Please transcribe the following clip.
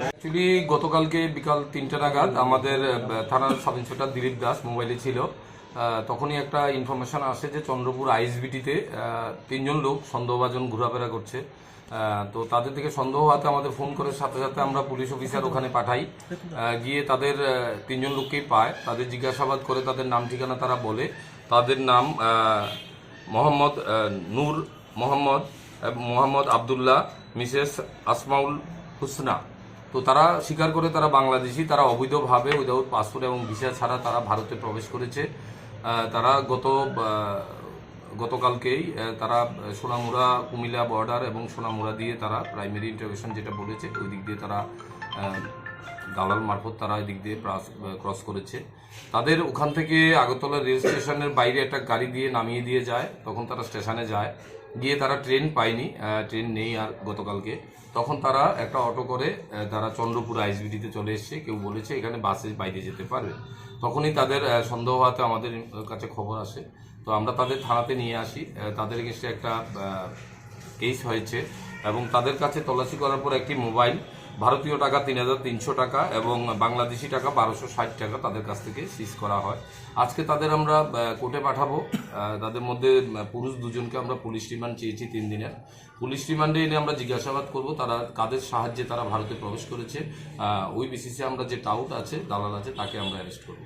Actually গতকালকে বিকাল তিনটা নাগাদ আমাদের থানার সাব ইন্সপেক্টর দিলীপ দাস মোবাইলে ছিল। তখনই একটা ইনফরমেশন আসে যে চন্দ্রপুর আইএসবিটিতে তিনজন লোক সন্দেহভাজন ঘোরাফেরা করছে। তো তাদের থেকে সন্দেহ হওয়াতে আমাদের ফোন করে সাথে সাথে আমরা পুলিশ অফিসার ওখানে পাঠাই। গিয়ে তাদের তিনজন লোককেই পায়। তাদের জিজ্ঞাসাবাদ করে তাদের নাম ঠিকানা তারা বলে। তাদের নাম মোহাম্মদ নূর মোহাম্মদ মোহাম্মদ আবদুল্লাহ, মিসেস আসমাউল হুসনা। তো তারা স্বীকার করে তারা বাংলাদেশি, তারা অবৈধভাবে উইদাউট পাসপোর্ট এবং ভিসা ছাড়া তারা ভারতে প্রবেশ করেছে। তারা গত গতকালকেই তারা সোনামুড়া, কুমিল্লা বর্ডার এবং সোনামুড়া দিয়ে তারা প্রাইমারি ইন্টারভেশন যেটা বলেছে, ওই দিক দিয়ে তারা দালাল মারফত তারা এদিক দিয়ে ক্রস করেছে। তাদের ওখান থেকে আগরতলা রেল স্টেশনের বাইরে একটা গাড়ি দিয়ে নামিয়ে দিয়ে যায়, তখন তারা স্টেশনে যায়। গিয়ে তারা ট্রেন পায়নি ট্রেন নেই আর গতকালকে। তখন তারা একটা অটো করে তারা চন্দ্রপুর আইসবিটিতে চলে এসছে। কেউ বলেছে এখানে বাসে বাইরে যেতে পারবে। তখনই তাদের সন্দেহ হওয়াতে আমাদের কাছে খবর আসে। তো আমরা তাদের থানাতে নিয়ে আসি। তাদের এগেনস্টে একটা কেস হয়েছে এবং তাদের কাছে তল্লাশি করার পর একটি মোবাইল ভারতীয় টাকা তিন হাজার তিনশো টাকা এবং বাংলাদেশি টাকা বারোশো ষাট টাকা তাদের কাছ থেকে সিজ করা হয়। আজকে তাদের আমরা কোর্টে পাঠাবো। তাদের মধ্যে পুরুষ দুজনকে আমরা পুলিশ রিমান্ড চেয়েছি তিন দিনের। পুলিশ রিমান্ডে এনে আমরা জিজ্ঞাসাবাদ করব, তারা কাদের সাহায্যে তারা ভারতে প্রবেশ করেছে। ওই বিসিসে আমরা যে টাউট আছে, দালাল আছে, তাকে আমরা অ্যারেস্ট করব।